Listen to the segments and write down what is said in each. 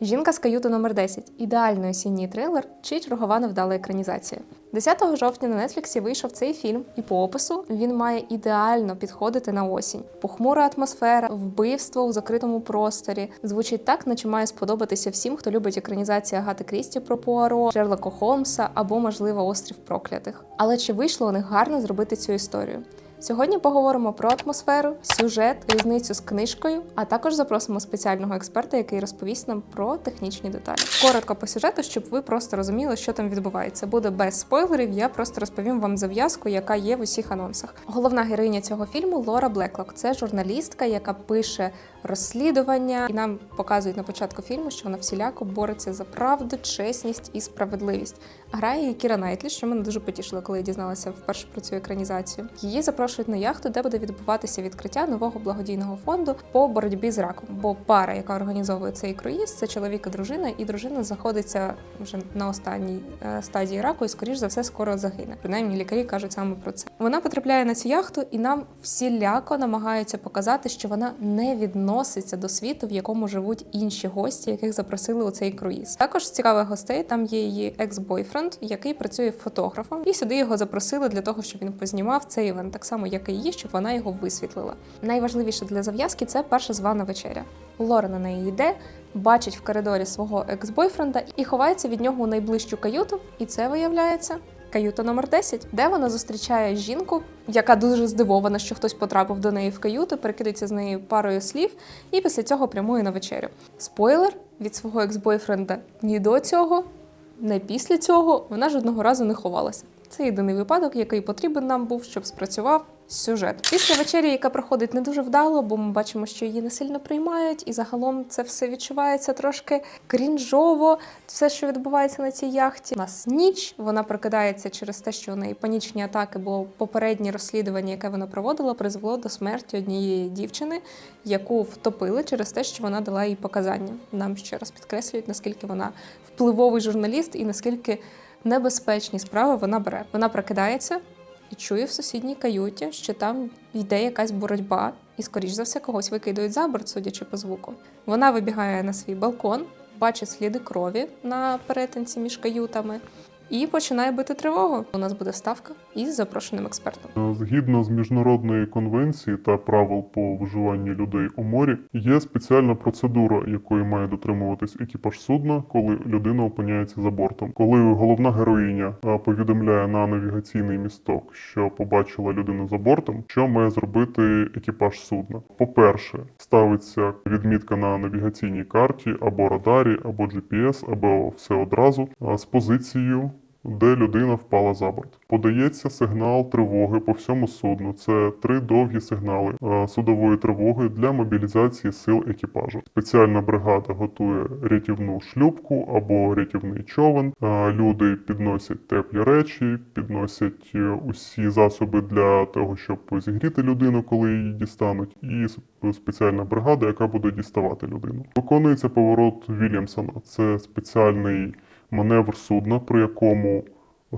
Жінка з каюту номер 10 ідеальний осінній трилер чи чергова невдала екранізація. 10 жовтня на Нетфліксі вийшов цей фільм, і по опису він має ідеально підходити на осінь. Похмура атмосфера, вбивство у закритому просторі. Звучить так, наче має сподобатися всім, хто любить екранізації Агати Крісті про Пуаро, Шерлока Холмса або, можливо, Острів проклятих. Але чи вийшло у них гарно зробити цю історію? Сьогодні поговоримо про атмосферу, сюжет, різницю з книжкою, а також запросимо спеціального експерта, який розповість нам про технічні деталі. Коротко по сюжету, щоб ви просто розуміли, що там відбувається. Буде без спойлерів. Я просто розповім вам зав'язку, яка є в усіх анонсах. Головна героїня цього фільму Лора Блеклок. Це журналістка, яка пише розслідування, і нам показують на початку фільму, що вона всіляко бореться за правду, чесність і справедливість. Грає її Кіра Найтлі, що мене дуже потішило, коли я дізналася вперше про цю екранізацію. Її запрошують на яхту, де буде відбуватися відкриття нового благодійного фонду по боротьбі з раком. Бо пара, яка організовує цей круїз, це чоловік і дружина, і дружина знаходиться вже на останній е, стадії раку, і скоріш за все скоро загине. Принаймні лікарі кажуть саме про це. Вона потрапляє на цю яхту, і нам всіляко намагаються показати, що вона не відноситься до світу, в якому живуть інші гості, яких запросили у цей круїз. Також цікавих гостей там є її екс-бойфренд, який працює фотографом, і сюди його запросили для того, щоб він познімав цей івент, так само як і її, щоб вона його висвітлила. Найважливіше для зав'язки це перша звана вечеря. Лора на неї йде, бачить в коридорі свого екс-бойфренда і ховається від нього у найближчу каюту. І це виявляється каюта номер 10, де вона зустрічає жінку, яка дуже здивована, що хтось потрапив до неї в каюту, перекидається з нею парою слів, і після цього прямує на вечерю. Спойлер від свого екс-бойфренда ні до цього, не після цього вона жодного разу не ховалася. Це єдиний випадок, який потрібен нам був, щоб спрацював сюжет. Після вечері, яка проходить не дуже вдало, бо ми бачимо, що її не сильно приймають, і загалом це все відчувається трошки крінжово. Все, що відбувається на цій яхті. У нас ніч, вона прокидається через те, що у неї панічні атаки, бо попереднє розслідування, яке вона проводила, призвело до смерті однієї дівчини, яку втопили через те, що вона дала їй показання. Нам ще раз підкреслюють, наскільки вона впливовий журналіст і наскільки небезпечні справи вона бере. Вона прокидається і чує в сусідній каюті, що там йде якась боротьба, і, скоріш за все, когось викидують за борт, судячи по звуку. Вона вибігає на свій балкон, бачить сліди крові на перетинці між каютами. І починає бити тривогу. У нас буде ставка із запрошеним експертом. Згідно з міжнародної конвенції та правил по вживанню людей у морі, є спеціальна процедура, якої має дотримуватись екіпаж судна, коли людина опиняється за бортом. Коли головна героїня повідомляє на навігаційний місток, що побачила людину за бортом, що має зробити екіпаж судна. По-перше, ставиться відмітка на навігаційній карті або радарі, або GPS, або все одразу з позицією де людина впала за борт. Подається сигнал тривоги по всьому судну. Це три довгі сигнали е, судової тривоги для мобілізації сил екіпажу. Спеціальна бригада готує рятівну шлюпку або рятівний човен. Е, Люди підносять теплі речі, підносять е, усі засоби для того, щоб зігріти людину, коли її дістануть, і спеціальна бригада, яка буде діставати людину. Виконується поворот Вільямсона. Це спеціальний маневр судна, при якому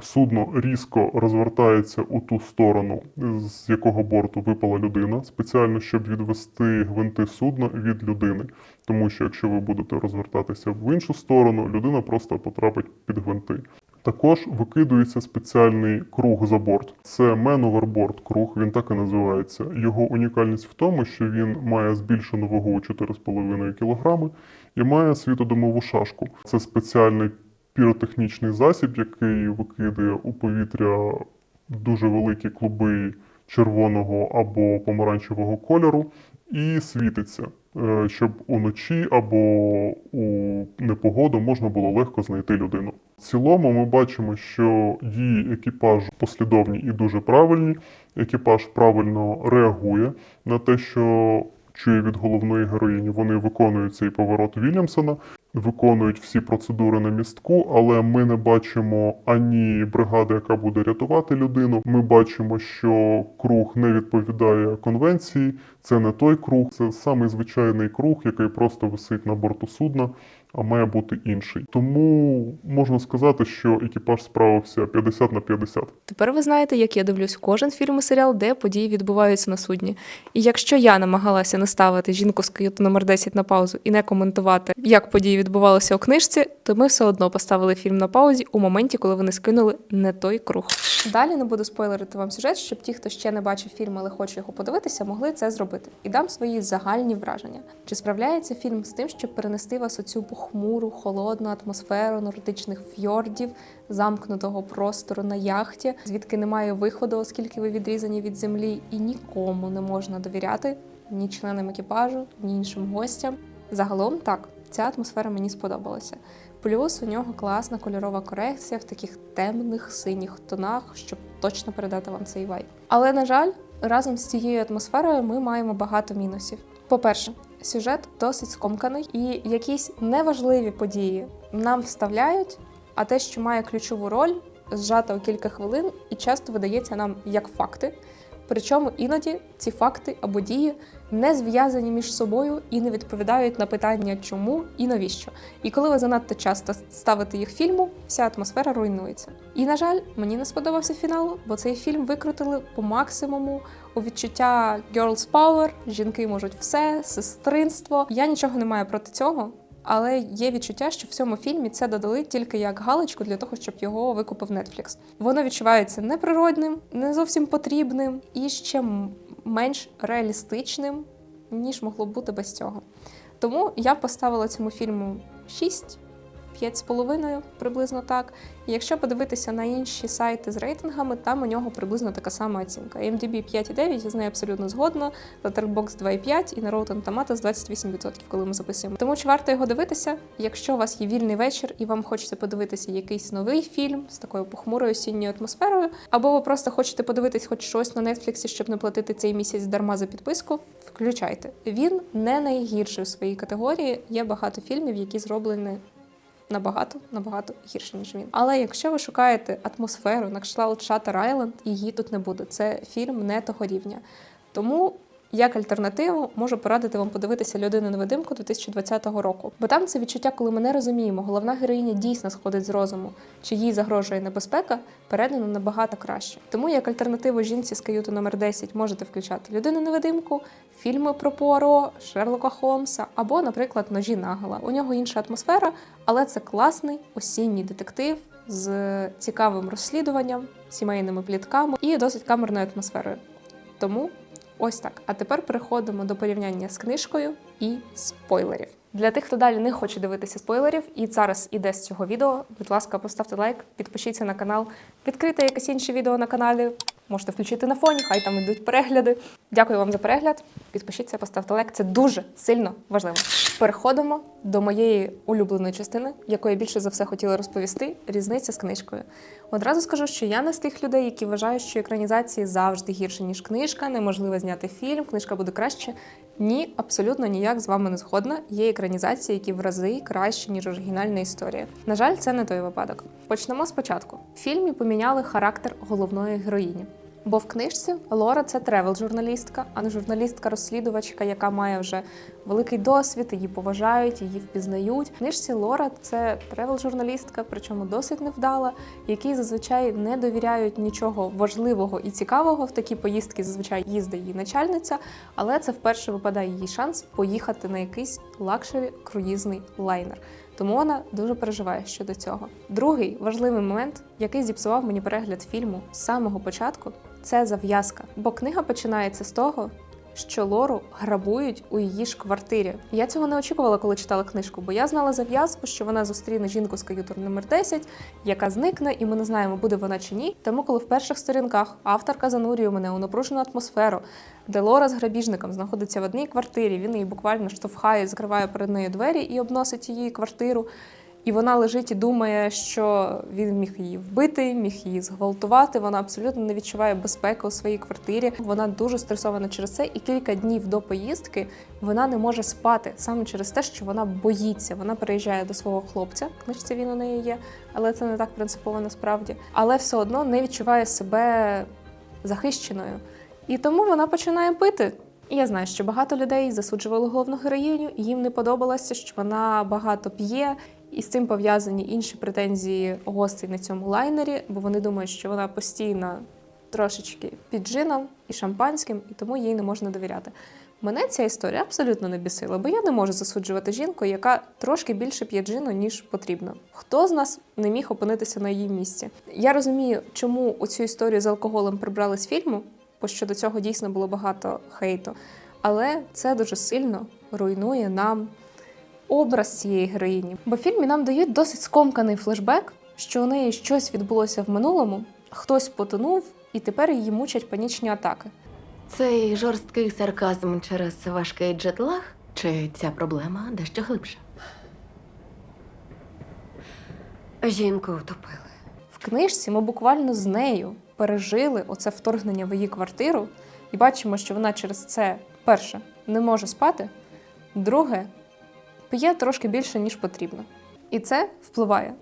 судно різко розвертається у ту сторону, з якого борту випала людина, спеціально щоб відвести гвинти судна від людини. Тому що якщо ви будете розвертатися в іншу сторону, людина просто потрапить під гвинти. Також викидується спеціальний круг за борт. Це man overboard круг, він так і називається. Його унікальність в тому, що він має збільшену вагу у 4,5 кг і має світодимову шашку. Це спеціальний піротехнічний засіб, який викидає у повітря дуже великі клуби червоного або помаранчевого кольору і світиться, е, щоб уночі або у непогоду можна було легко знайти людину. В цілому ми бачимо, що дії екіпажу послідовні і дуже правильні. Екіпаж правильно реагує на те, що чує від головної героїні. Вони виконують цей поворот Вільямсона, виконують всі процедури на містку, але ми не бачимо ані бригади, яка буде рятувати людину. Ми бачимо, що круг не відповідає конвенції. Це не той круг, це самий звичайний круг, який просто висить на борту судна, а має бути інший. Тому можна сказати, що екіпаж справився 50 на 50. Тепер ви знаєте, як я дивлюсь кожен фільм і серіал, де події відбуваються на судні. І якщо я намагалася не ставити жінку з каюти номер 10 на паузу і не коментувати, як події відбувалися у книжці, то ми все одно поставили фільм на паузі у моменті, коли вони скинули не той круг. Далі не буду спойлерити вам сюжет, щоб ті, хто ще не бачив фільм, але хоче його подивитися, могли це зробити. І дам свої загальні враження. Чи справляється фільм з тим, щоб перенести вас у цю похмуру, холодну атмосферу нордичних фьордів, замкнутого простору на яхті, звідки немає виходу, оскільки ви відрізані від землі, і нікому не можна довіряти ні членам екіпажу, ні іншим гостям. Загалом так, ця атмосфера мені сподобалася. Плюс у нього класна кольорова корекція в таких темних синіх тонах, щоб точно передати вам цей вайб. Але на жаль, разом з цією атмосферою ми маємо багато мінусів. По-перше, сюжет досить скомканий, і якісь неважливі події нам вставляють, а те, що має ключову роль, зжата у кілька хвилин і часто видається нам як факти. Причому іноді ці факти або дії не зв'язані між собою і не відповідають на питання чому і навіщо. І коли ви занадто часто ставите їх фільму, вся атмосфера руйнується. І на жаль, мені не сподобався фінал, бо цей фільм викрутили по максимуму у відчуття girls power, жінки можуть все, сестринство. Я нічого не маю проти цього. Але є відчуття, що в цьому фільмі це додали тільки як галочку для того, щоб його викупив Netflix. Воно відчувається неприродним, не зовсім потрібним і ще менш реалістичним, ніж могло б бути без цього. Тому я поставила цьому фільму 6, 5,5, приблизно так. І якщо подивитися на інші сайти з рейтингами, там у нього приблизно така сама оцінка. IMDb 5,9, я з нею абсолютно згодна. Letterboxd 2,5 і на Rotten Tomatoes 28%, коли ми записуємо. Тому чи варто його дивитися? Якщо у вас є вільний вечір і вам хочеться подивитися якийсь новий фільм з такою похмурою осінньою атмосферою, або ви просто хочете подивитись хоч щось на Нетфліксі, щоб не платити цей місяць дарма за підписку, включайте. Він не найгірший у своїй категорії. Є багато фільмів, які зроблені набагато набагато гірше ніж він. Але якщо ви шукаєте атмосферу на кшталт Шатер Айленд, її тут не буде. Це фільм не того рівня. Тому. Як альтернативу можу порадити вам подивитися людину невидимку 2020 року, бо там це відчуття, коли ми не розуміємо, головна героїня дійсно сходить з розуму, чи їй загрожує небезпека, передано набагато краще. Тому як альтернативу жінці з каюти номер 10 можете включати людину невидимку, фільми про Пуаро, Шерлока Холмса або, наприклад, ножі Нагела. У нього інша атмосфера, але це класний осінній детектив з цікавим розслідуванням, сімейними плітками і досить камерною атмосферою. Тому ось так. А тепер переходимо до порівняння з книжкою і спойлерів. Для тих, хто далі не хоче дивитися спойлерів, і зараз іде з цього відео, будь ласка, поставте лайк, підпишіться на канал, відкрийте якесь інше відео на каналі. Можете включити на фоні, хай там йдуть перегляди. Дякую вам за перегляд. Підпишіться, поставте лайк. Це дуже сильно важливо. Переходимо до моєї улюбленої частини, якої більше за все хотіла розповісти. Різниця з книжкою. Одразу скажу, що я не з тих людей, які вважають, що екранізації завжди гірше, ніж книжка, неможливо зняти фільм, книжка буде краще. Ні, абсолютно ніяк з вами не згодна. Є екранізації, які в рази кращі, ніж оригінальна історія. На жаль, це не той випадок. Почнемо спочатку. В фільмі поміняли характер головної героїні. Бо в книжці Лора це тревел-журналістка, а не журналістка-розслідувачка, яка має вже великий досвід, її поважають, її впізнають. В книжці Лора це тревел-журналістка, причому досить невдала, якій зазвичай не довіряють нічого важливого і цікавого. В такі поїздки зазвичай їздить її начальниця, але це вперше випадає їй шанс поїхати на якийсь лакшері круїзний лайнер. Тому вона дуже переживає щодо цього. Другий важливий момент, який зіпсував мені перегляд фільму з самого початку, це зав'язка. Бо книга починається з того, що Лору грабують у її ж квартирі. Я цього не очікувала, коли читала книжку, бо я знала зав'язку, що вона зустріне жінку з каютор номер 10, яка зникне, і ми не знаємо, буде вона чи ні. Тому, коли в перших сторінках авторка занурює мене у напружену атмосферу, де Лора з грабіжником знаходиться в одній квартирі, він її буквально штовхає, закриває перед нею двері і обносить її квартиру. І вона лежить і думає, що він міг її вбити, міг її зґвалтувати. Вона абсолютно не відчуває безпеки у своїй квартирі. Вона дуже стресована через це. І кілька днів до поїздки вона не може спати саме через те, що вона боїться. Вона переїжджає до свого хлопця. Книжці він у неї є, але це не так принципово насправді. Але все одно не відчуває себе захищеною. І тому вона починає пити. І я знаю, що багато людей засуджували головну героїню, і їм не подобалося, що вона багато п'є, і з цим пов'язані інші претензії гостей на цьому лайнері, бо вони думають, що вона постійно трошечки під джином і шампанським, і тому їй не можна довіряти. Мене ця історія абсолютно не бісила, бо я не можу засуджувати жінку, яка трошки більше п'є джину, ніж потрібно. Хто з нас не міг опинитися на її місці? Я розумію, чому оцю історію з алкоголем прибрали з фільму, бо що до цього дійсно було багато хейту. Але це дуже сильно руйнує нам образ цієї героїні. Бо в фільмі нам дають досить скомканий флешбек, що у неї щось відбулося в минулому, хтось потонув, і тепер її мучать панічні атаки. Цей жорсткий сарказм через важкий джетлаг? Чи ця проблема дещо глибша? Жінку втопили. В книжці ми буквально з нею пережили оце вторгнення в її квартиру і бачимо, що вона через це перше не може спати, друге п'є трошки більше, ніж потрібно. І це впливає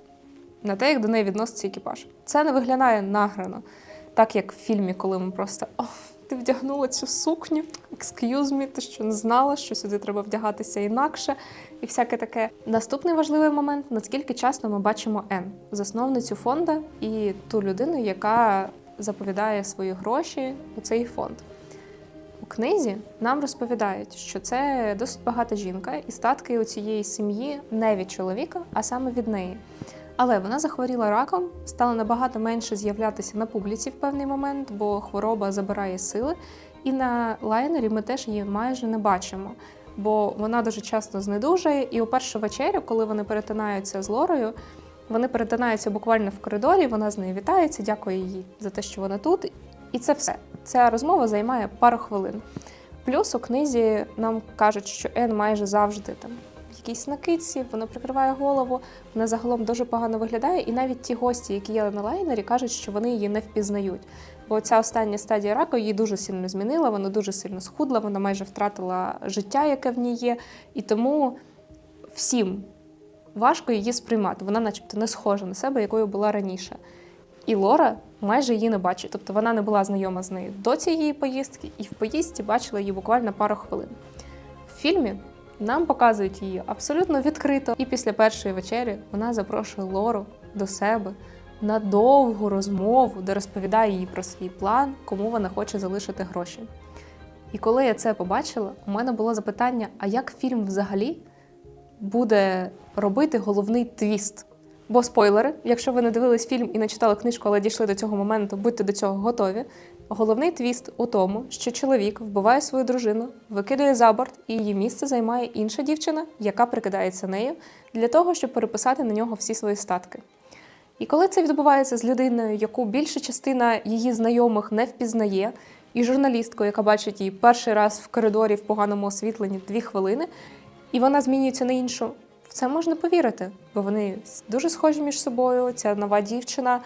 на те, як до неї відноситься екіпаж. Це не виглядає награно, так як в фільмі, коли ми просто о, ти вдягнула цю сукню, excuse me, ти що не знала, що сюди треба вдягатися інакше, і всяке таке. Наступний важливий момент: наскільки часто ми бачимо Н, засновницю фонду і ту людину, яка заповідає свої гроші у цей фонд. У книзі нам розповідають, що це досить багата жінка, і статки у цієї сім'ї не від чоловіка, а саме від неї. Але вона захворіла раком, стала набагато менше з'являтися на публіці в певний момент, бо хвороба забирає сили. І на лайнері ми теж її майже не бачимо, бо вона дуже часто знедужує. І у першу вечерю, коли вони перетинаються з Лорою, вони перетинаються буквально в коридорі, вона з нею вітається, дякує їй за те, що вона тут. І це все. Ця розмова займає пару хвилин. Плюс у книзі нам кажуть, що Ен майже завжди там якійсь накидці, вона прикриває голову, вона загалом дуже погано виглядає. І навіть ті гості, які є на лайнері, кажуть, що вони її не впізнають. Бо ця остання стадія раку її дуже сильно змінила, вона дуже сильно схудла, вона майже втратила життя, яке в ній є. І тому всім важко її сприймати. Вона, начебто, не схожа на себе, якою була раніше. І Лора майже її не бачить. Тобто вона не була знайома з нею до цієї поїздки, і в поїздці бачила її буквально пару хвилин. В фільмі нам показують її абсолютно відкрито. І після першої вечері вона запрошує Лору до себе на довгу розмову, де розповідає їй про свій план, кому вона хоче залишити гроші. І коли я це побачила, у мене було запитання: а як фільм взагалі буде робити головний твіст? Бо спойлери, якщо ви не дивились фільм і не читали книжку, але дійшли до цього моменту, будьте до цього готові. Головний твіст у тому, що чоловік вбиває свою дружину, викидає за борт, і її місце займає інша дівчина, яка прикидається нею, для того, щоб переписати на нього всі свої статки. І коли це відбувається з людиною, яку більша частина її знайомих не впізнає, і журналісткою, яка бачить її перший раз в коридорі в поганому освітленні дві хвилини, і вона змінюється на іншу, в це можна повірити, бо вони дуже схожі між собою. Ця нова дівчина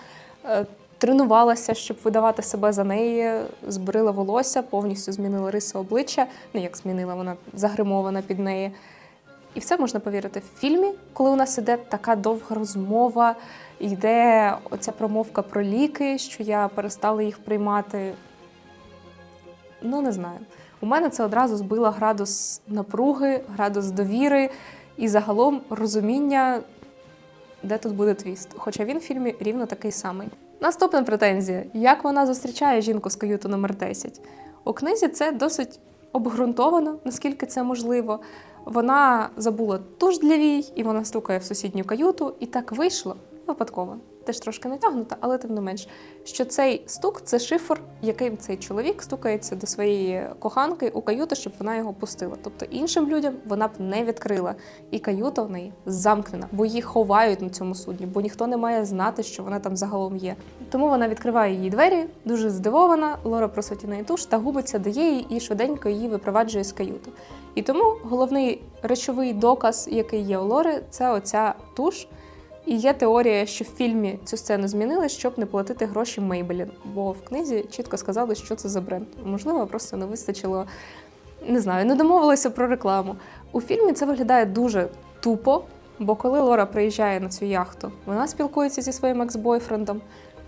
е, тренувалася, щоб видавати себе за неї, збрила волосся, повністю змінила риси обличчя. Ну як змінила, вона загримована під неї. І в це можна повірити в фільмі, коли у нас іде така довга розмова, йде оця промовка про ліки, що я перестала їх приймати. Ну, не знаю. У мене це одразу збило градус напруги, градус довіри і загалом розуміння, де тут буде твіст. Хоча він в фільмі рівно такий самий. Наступна претензія: як вона зустрічає жінку з каюту номер 10 У книзі це досить обґрунтовано, наскільки це можливо. Вона забула туш для вій, і вона стукає в сусідню каюту, і так вийшло випадково. Теж трошки натягнута, але тим не менш, що цей стук це шифр, яким цей чоловік стукається до своєї коханки у каюту, щоб вона його пустила. Тобто іншим людям вона б не відкрила, і каюта в неї замкнена, бо її ховають на цьому судні, бо ніхто не має знати, що вона там загалом є. Тому вона відкриває її двері, дуже здивована. Лора просить неї туш та губиться до її і швиденько її випроваджує з каюти. І тому головний речовий доказ, який є у Лори, це оця туш. І є теорія, що в фільмі цю сцену змінили, щоб не платити гроші Мейбелін, бо в книзі чітко сказали, що це за бренд. Можливо, просто не вистачило, не знаю, не домовилися про рекламу. У фільмі це виглядає дуже тупо, бо коли Лора приїжджає на цю яхту, вона спілкується зі своїм екс-бойфрендом.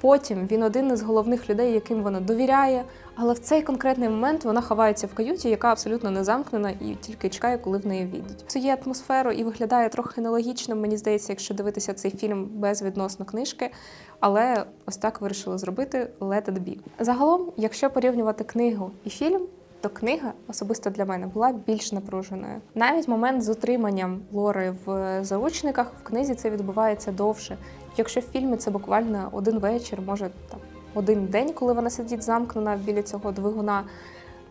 Потім він один із головних людей, яким вона довіряє. Але в цей конкретний момент вона ховається в каюті, яка абсолютно не замкнена і тільки чекає, коли в неї війдуть. Це є атмосферу і виглядає трохи нелогічно, мені здається, якщо дивитися цей фільм без відносно книжки. Але ось так вирішили зробити Let it be. Загалом, якщо порівнювати книгу і фільм, то книга особисто для мене була більш напруженою. Навіть момент з утриманням Лори в заручниках в книзі це відбувається довше. Якщо в фільмі це буквально один вечір, може там один день, коли вона сидить замкнена біля цього двигуна,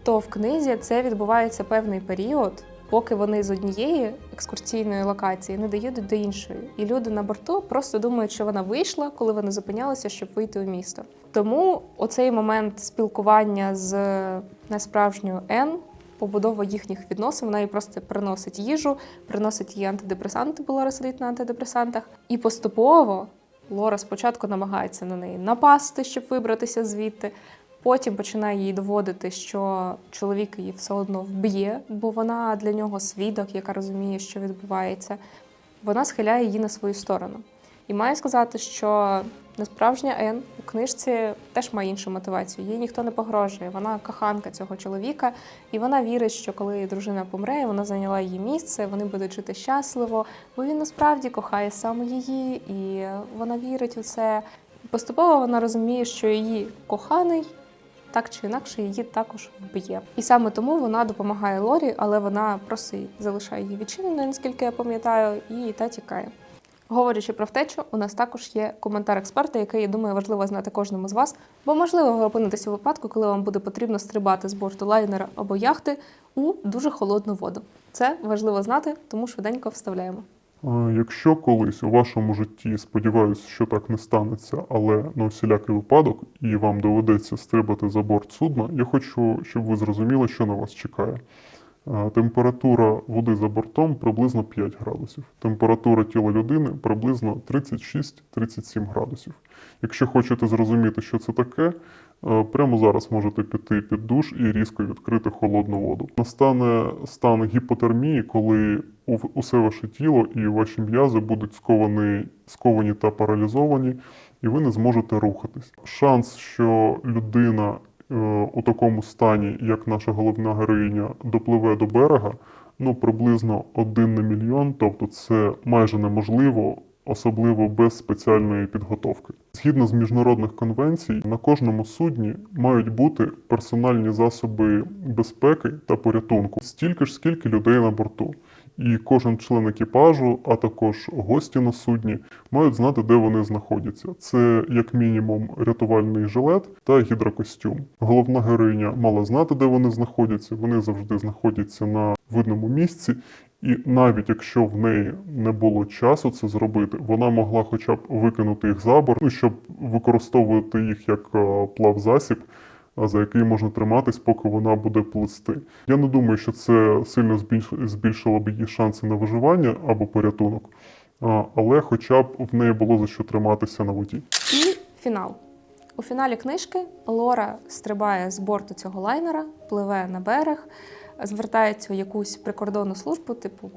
то в книзі це відбувається певний період, поки вони з однієї екскурсійної локації не доїдуть до іншої. І люди на борту просто думають, що вона вийшла, коли вони зупинялися, щоб вийти у місто. Тому оцей момент спілкування з несправжньою Н. Побудова їхніх відносин, вона їй просто приносить їжу, приносить їй антидепресанти, бо Лора сидить на антидепресантах. І поступово Лора спочатку намагається на неї напасти, щоб вибратися звідти. Потім починає їй доводити, що чоловік її все одно вб'є, бо вона для нього свідок, яка розуміє, що відбувається. Вона схиляє її на свою сторону. І маю сказати, що несправжня Ен у книжці теж має іншу мотивацію. Їй ніхто не погрожує. Вона коханка цього чоловіка, і вона вірить, що коли її дружина помре, вона зайняла її місце, вони будуть жити щасливо, бо він насправді кохає саме її, і вона вірить у це. Поступово вона розуміє, що її коханий так чи інакше її також вб'є. І саме тому вона допомагає Лорі, але вона просто залишає її відчиненою, наскільки я пам'ятаю, і та тікає. Говорячи про втечу, у нас також є коментар експерта, який я думаю важливо знати кожному з вас, бо можливо ви опинитесь у випадку, коли вам буде потрібно стрибати з борту лайнера або яхти у дуже холодну воду. Це важливо знати, тому швиденько вставляємо. Е, Якщо колись у вашому житті, сподіваюся, що так не станеться, але на всілякий випадок, і вам доведеться стрибати за борт судна, я хочу, щоб ви зрозуміли, що на вас чекає. Температура води за бортом приблизно 5 градусів. Температура тіла людини приблизно 36-37 градусів. Якщо хочете зрозуміти, що це таке, е, прямо зараз можете піти під душ і різко відкрити холодну воду. Настане стан гіпотермії, коли усе ваше тіло і ваші м'язи будуть сковані, сковані та паралізовані, і ви не зможете рухатись. Шанс, що людина у такому стані, як наша головна героїня, допливе до берега, ну приблизно один на мільйон, тобто це майже неможливо. Особливо без спеціальної підготовки. Згідно з міжнародних конвенцій, на кожному судні мають бути персональні засоби безпеки та порятунку стільки ж, скільки людей на борту. І кожен член екіпажу, а також гості на судні, мають знати, де вони знаходяться. Це як мінімум рятувальний жилет та гідрокостюм. Головна героїня мала знати, де вони знаходяться. Вони завжди знаходяться на видному місці. І навіть якщо в неї не було часу це зробити, вона могла хоча б викинути їх за борт, ну, щоб використовувати їх як е, плавзасіб, за який можна триматись, поки вона буде плисти. Я не думаю, що це сильно збільш- збільшило б її шанси на виживання або порятунок, але хоча б в неї було за що триматися на воді. І фінал. У фіналі книжки Лора стрибає з борту цього лайнера, пливе на берег, звертається у якусь прикордонну службу, типу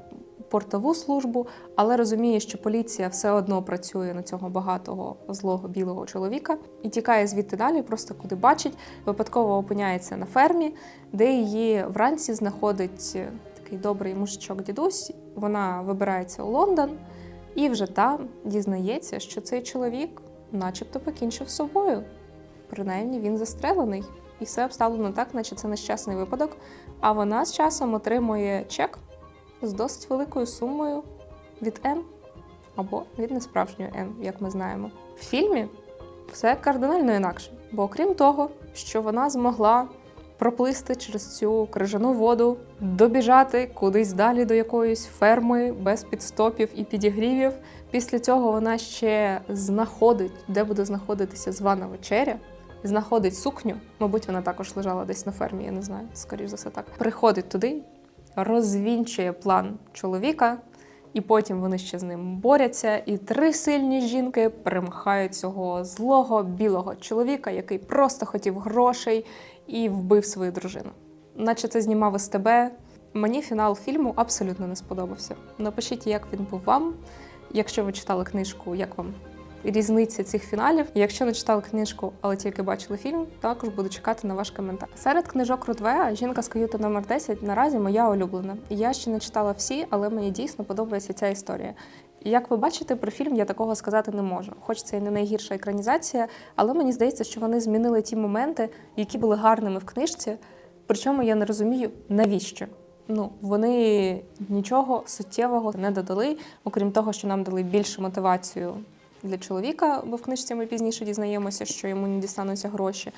портову службу, але розуміє, що поліція все одно працює на цього багатого злого білого чоловіка і тікає звідти далі, просто куди бачить, випадково опиняється на фермі, де її вранці знаходить такий добрий мужичок дідусь. Вона вибирається у Лондон і вже там дізнається, що цей чоловік начебто покінчив з собою. Принаймні він застрелений. І все обставлено так, наче це нещасний випадок. А вона з часом отримує чек з досить великою сумою від Н або від несправжньої Н, як ми знаємо. В фільмі все кардинально інакше. Бо окрім того, що вона змогла проплисти через цю крижану воду, добіжати кудись далі до якоїсь ферми без підстопів і підігрівів. Після цього вона ще знаходить, де буде знаходитися звана вечеря, знаходить сукню. Мабуть, вона також лежала десь на фермі, я не знаю, скоріш за все так. Приходить туди, розвінчує план чоловіка, і потім вони ще з ним борються. І три сильні жінки перемагають цього злого білого чоловіка, який просто хотів грошей і вбив свою дружину. Наче це знімав із тебе. Мені фінал фільму абсолютно не сподобався. Напишіть, як він був вам. Якщо ви читали книжку, як вам різниця цих фіналів. Якщо не читали книжку, але тільки бачили фільм, також буду чекати на ваш коментар. Серед книжок Рутвея жінка з каюти номер 10 наразі моя улюблена. Я ще не читала всі, але мені дійсно подобається ця історія. Як ви бачите, про фільм я такого сказати не можу. Хоч це і не найгірша екранізація, але мені здається, що вони змінили ті моменти, які були гарними в книжці. Причому я не розумію, навіщо. Ну, вони нічого суттєвого не додали, окрім того, що нам дали більшу мотивацію для чоловіка, бо в книжці ми пізніше дізнаємося, що йому не дістануться гроші.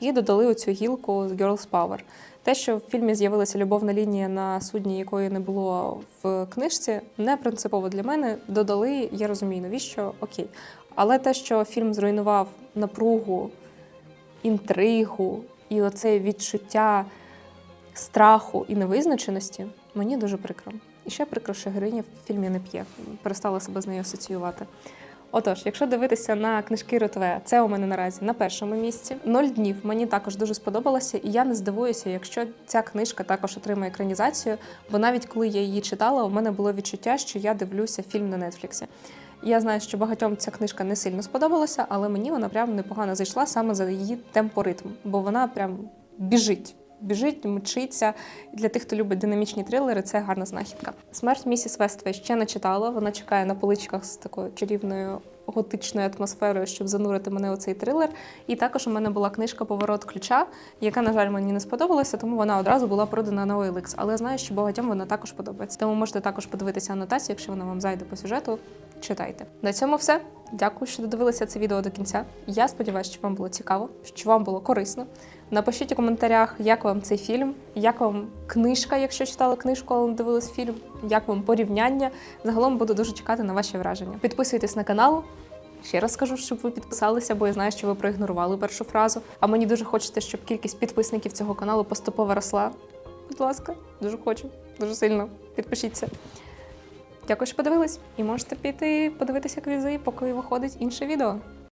І додали оцю гілку з Girls Power. Те, що в фільмі з'явилася любовна лінія на судні, якої не було в книжці, не принципово для мене. Додали, я розумію, навіщо окей. Але те, що фільм зруйнував напругу, інтригу і оце відчуття страху і невизначеності, мені дуже прикро. І ще прикро, що героїня в фільмі не п'є. Перестала себе з нею асоціювати. Отож, якщо дивитися на книжки Ротве, це у мене наразі на першому місці. Ноль днів мені також дуже сподобалося, і я не здивуюся, якщо ця книжка також отримає екранізацію. Бо навіть коли я її читала, у мене було відчуття, що я дивлюся фільм на Нетфліксі. Я знаю, що багатьом ця книжка не сильно сподобалася, але мені вона прям непогано зайшла саме за її темпоритм, бо вона прям біжить. Біжить, мчиться. Для тих, хто любить динамічні трилери, це гарна знахідка. Смерть місіс Вествей ще не читала. Вона чекає на поличках з такою чарівною готичною атмосферою, щоб занурити мене у цей трилер. І також у мене була книжка Поворот ключа, яка, на жаль, мені не сподобалася, тому вона одразу була продана на OLX. Але знаю, що багатьом вона також подобається. Тому можете також подивитися анотацію, якщо вона вам зайде по сюжету. Читайте. На цьому все. Дякую, що додивилися це відео до кінця. Я сподіваюся, що вам було цікаво, що вам було корисно. Напишіть у коментарях, як вам цей фільм, як вам книжка, якщо читали книжку, але не дивились фільм, як вам порівняння. Загалом буду дуже чекати на ваші враження. Підписуйтесь на канал. Ще раз скажу, щоб ви підписалися, бо я знаю, що ви проігнорували першу фразу. А мені дуже хочеться, щоб кількість підписників цього каналу поступово росла. Будь ласка, дуже хочу, дуже сильно. Підпишіться. Дякую, що подивились, і можете піти подивитися квізи, поки виходить інше відео.